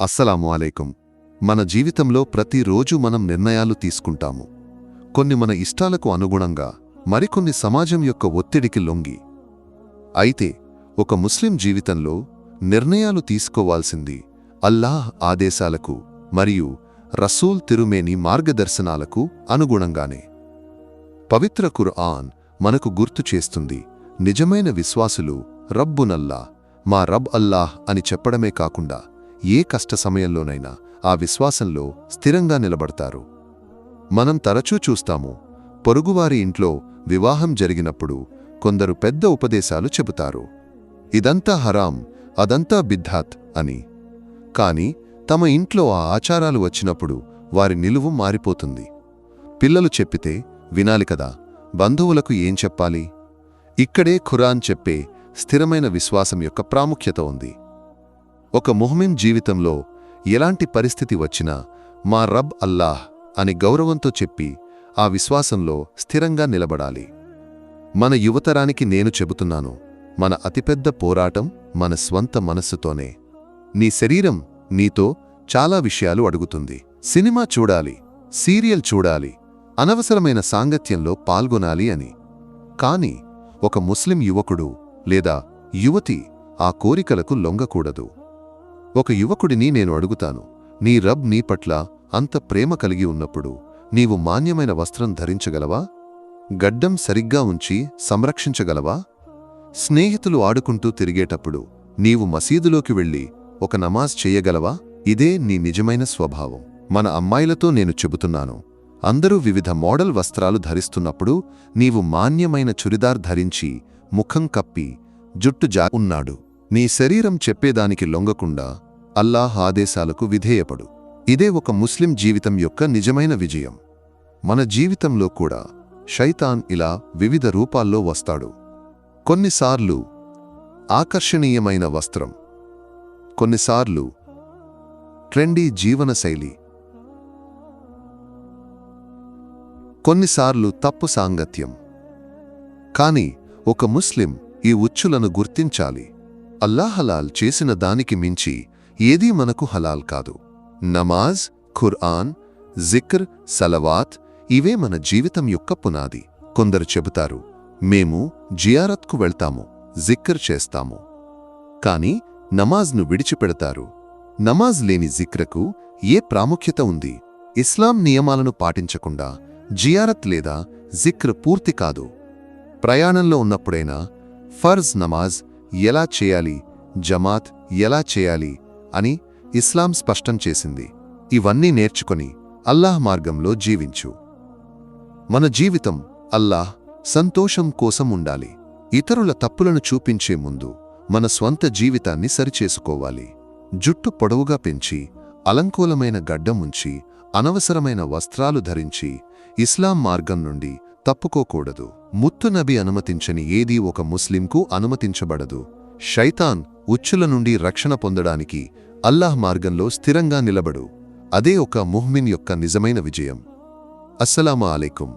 అస్సలాము అలైకుం. మన జీవితంలో ప్రతిరోజు మనం నిర్ణయాలు తీసుకుంటాము. కొన్ని మన ఇష్టాలకు అనుగుణంగా మరికొన్ని సమాజం యొక్క ఒత్తిడికి లొంగి. అయితే ఒక ముస్లిం జీవితంలో నిర్ణయాలు తీసుకోవాల్సింది అల్లాహ్ ఆదేశాలకు మరియు రసూల్ తిరుమేని మార్గదర్శనాలకు అనుగుణంగానే. పవిత్ర ఖుర్ఆన్ మనకు గుర్తు చేస్తుంది నిజమైన విశ్వాసులు రబ్బునల్లా మా రబ్ అల్లాహ్ అని చెప్పడమే కాకుండా ఏ కష్ట సమయంలోనైనా ఆ విశ్వాసంలో స్థిరంగా నిలబడతారు. మనం తరచూ చూస్తాము పొరుగువారి ఇంట్లో వివాహం జరిగినప్పుడు కొందరు పెద్ద ఉపదేశాలు చెబుతారు. ఇదంతా హరాం అదంతా బిద్ధాత్ అని. కాని తమ ఇంట్లో ఆ ఆచారాలు వచ్చినప్పుడు వారి నిలువు మారిపోతుంది. పిల్లలు చెప్పితే వినాలి కదా బంధువులకు ఏం చెప్పాలి? ఇక్కడే ఖురాన్ చెప్పే స్థిరమైన విశ్వాసం యొక్క ప్రాముఖ్యత ఉంది. ఒక ముహ్మిన్ జీవితంలో ఎలాంటి పరిస్థితి వచ్చినా మా రబ్ అల్లాహ్ అని గౌరవంతో చెప్పి ఆ విశ్వాసంలో స్థిరంగా నిలబడాలి. మన యువతరానికి నేను చెబుతున్నాను మన అతిపెద్ద పోరాటం మన స్వంత మనస్సుతోనే. నీ శరీరం నీతో చాలా విషయాలు అడుగుతుంది. సినిమా చూడాలి సీరియల్ చూడాలి అనవసరమైన సాంగత్యంలో పాల్గొనాలి అని. కాని ఒక ముస్లిం యువకుడు లేదా యువతి ఆ కోరికలకు లొంగకూడదు. ఒక యువకుడిని నేను అడుగుతాను. నీ రబ్ నీ పట్ల అంత ప్రేమ కలిగి ఉన్నప్పుడు నీవు మాన్యమైన వస్త్రం ధరించగలవా? గడ్డం సరిగ్గా ఉంచి సంరక్షించగలవా? స్నేహితులు ఆడుకుంటూ తిరిగేటప్పుడు నీవు మసీదులోకి వెళ్ళి ఒక నమాజ్ చేయగలవా? ఇదే నీ నిజమైన స్వభావం. మన అమ్మాయిలతో నేను చెబుతున్నాను. అందరూ వివిధ మోడల్ వస్త్రాలు ధరిస్తున్నప్పుడు నీవు మాన్యమైన చురిదార్ ధరించి ముఖం కప్పి జుట్టు జా ఉన్నాడు. నీ శరీరం చెప్పేదానికి లొంగకుండా అల్లాహ్ ఆదేశాలకు విధేయపడు. ఇదే ఒక ముస్లిం జీవితం యొక్క నిజమైన విజయం. మన జీవితంలో కూడా శైతాన్ ఇలా వివిధ రూపాల్లో వస్తాడు. కొన్నిసార్లు ఆకర్షణీయమైన వస్త్రం. కొన్నిసార్లు ట్రెండీ జీవనశైలి కొన్నిసార్లు తప్పు సాంగత్యం. కాని ఒక ముస్లిం ఈ ఉచ్చులను గుర్తించాలి. అల్లాహలాల్ చేసిన దానికి మించి ఏదీ మనకు హలాల్ కాదు. నమాజ్ ఖుర్ఆన్ జిక్ర్ సలవాత్ ఇవే మన జీవితం యొక్క పునాది. కొందరు చెబుతారు మేము జియారత్కు వెళ్తాము జిక్ర్ చేస్తాము. కాని నమాజ్ను విడిచిపెడతారు. నమాజ్ లేని జిక్రకు ఏ ప్రాముఖ్యత ఉంది? ఇస్లాం నియమాలను పాటించకుండా జియారత్ లేదా జిక్ర్ పూర్తి కాదు. ప్రయాణంలో ఉన్నప్పుడైనా ఫర్జ్ నమాజ్ ఎలా చేయాలి జమాత్ ఎలా చేయాలి అని ఇస్లాం స్పష్టం చేసింది. ఇవన్నీ నేర్చుకొని అల్లాహ్ మార్గంలో జీవించు. మన జీవితం అల్లాహ్ సంతోషం కోసం ఉండాలి. ఇతరుల తప్పులను చూపించే ముందు మన స్వంత జీవితాన్ని సరిచేసుకోవాలి. జుట్టు పొడవుగా పెంచి అలంకూలమైన గడ్డం ఉంచి అనవసరమైన వస్త్రాలు ధరించి ఇస్లాం మార్గం నుండి తప్పుకోకూడదు. ముత్తునబి అనుమతించని ఏదీ ఒక ముస్లింకు అనుమతించబడదు. షైతాన్ ఉచ్చుల నుండి రక్షణ పొందడానికి అల్లాహ్ మార్గంలో స్థిరంగా నిలబడు. అదే ఒక ముహ్మిన్ యొక్క నిజమైన విజయం. అస్సలాము అలైకుం.